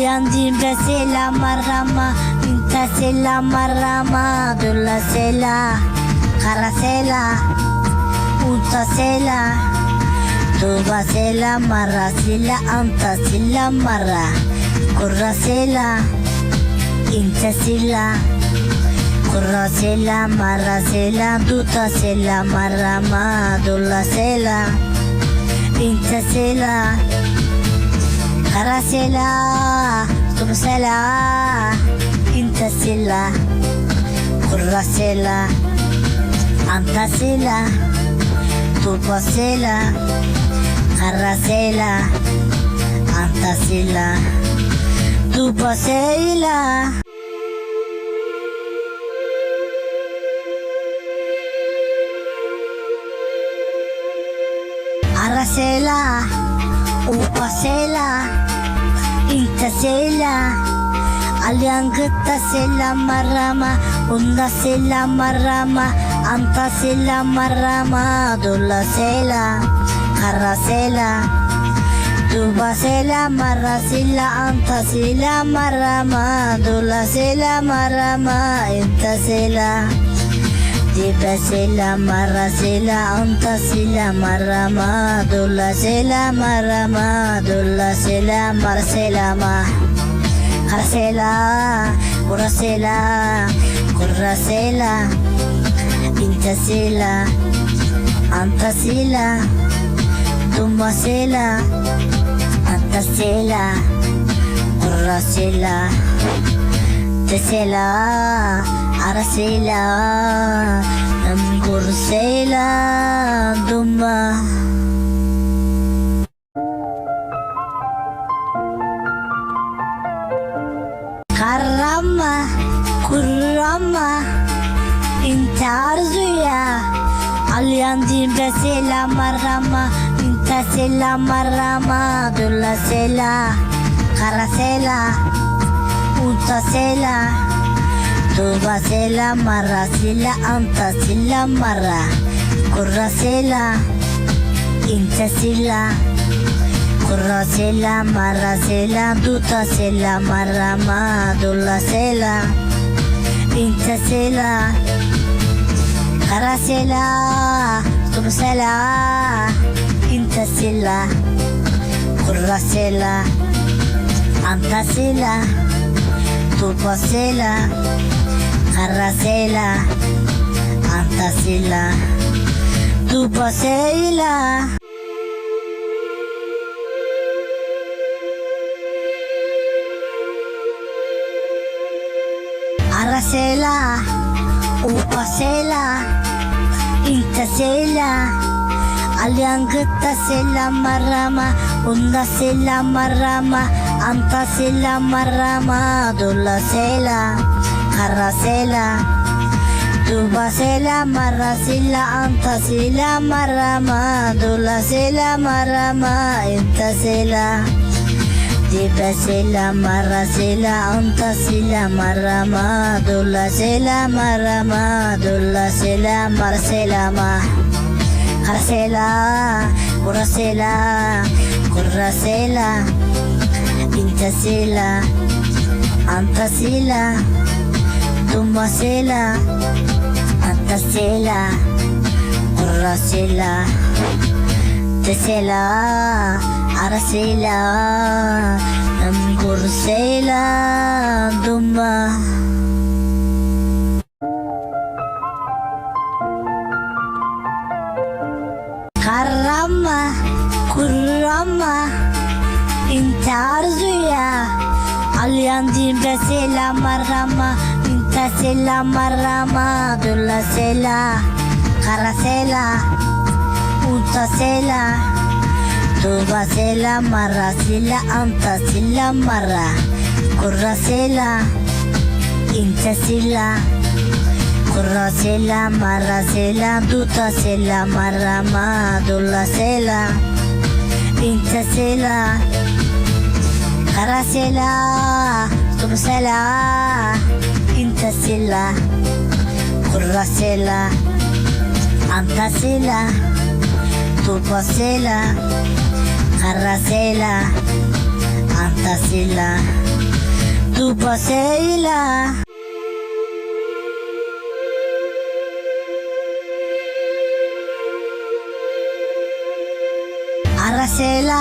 Uyandığımda selam arama Günde selam arama Dörla sela. Kara sela. Ulta sela. Tuba selam ara Sila anta selam ara Kurra sela. İnta sela Kurra selam ara selam Duta selam arama Dörla sela. İnta sela. Mara kurasela intasila kurasela marasela dutasela marama dulasela intasela karasela tubasela intasila kurasela antasila tubasela karasela antasila tubasela Aracela, upasela, intasela, aliangatasela marama, undasela marama, antasela marama, dulasela, carasela, tubasela marasela, antasela marama, dulasela marama, intasela. Dibasela marasela antasela marama dulasela marama dulasela marasela ma Karasela kurasela kurasela intasela antasela tumasela antasela kurasela tesela arasela namgursela duma karama kurama انت arzuya Alyandim besela marama intasela marama dulasela karasela ultasela Tubasela marra sila anta sila marra Kurrasela intasela Kurrasela marra sela dutasela marra madullasela Intasela Karasela Tursela Intasela Kurrasela Antasela tupasela karasela antasela tupasela arasela upasela intasela aliangatasela marama undasela marama antasela marama dulasela karasela tubasela marasela antasela marama dulasela marama intasela Dibasela marasela antasela marama dulasela marama dulasela marasela ma Nandiyan sila Anta sila Tuma sila Anta sila Ura sila Te sila Ara sila Namguru sila Duma Karama Kurama Kurama ఇంత అరుజుయా అల్యాంజీం దశలా మర్రమా ఇంత సెలా మర్రమా దుల్ల సెలా కరసెలా ఉంత సెలా Tuba sela marra sila anta sila marra kurra sela inta sila kurra sela marra sela duta sela marra ma dulla sela inta sela. Karasela tubasela intasela kurasela antasela tupasela karasela antasela Dubasela Aracela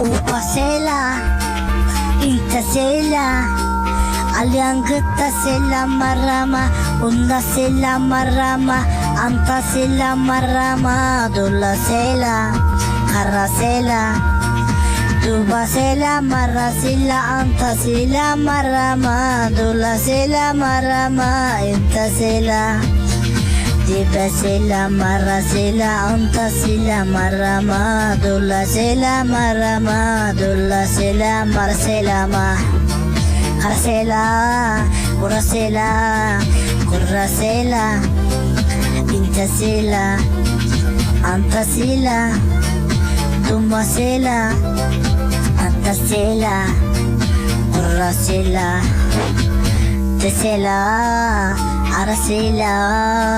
Upasela Intasela Aliangıtasela marama Undasela marama Antasela marama Dulasela Karasela Dubasela marasila Antasela marama Dulasela marama Intasela Dibasela marasela Antasela marama Dulasela marama Dulasela marasela ma Karasela Kurasela Kurasela Intasela Antasela Tumasela Antasela Kurasela Tesela Arasela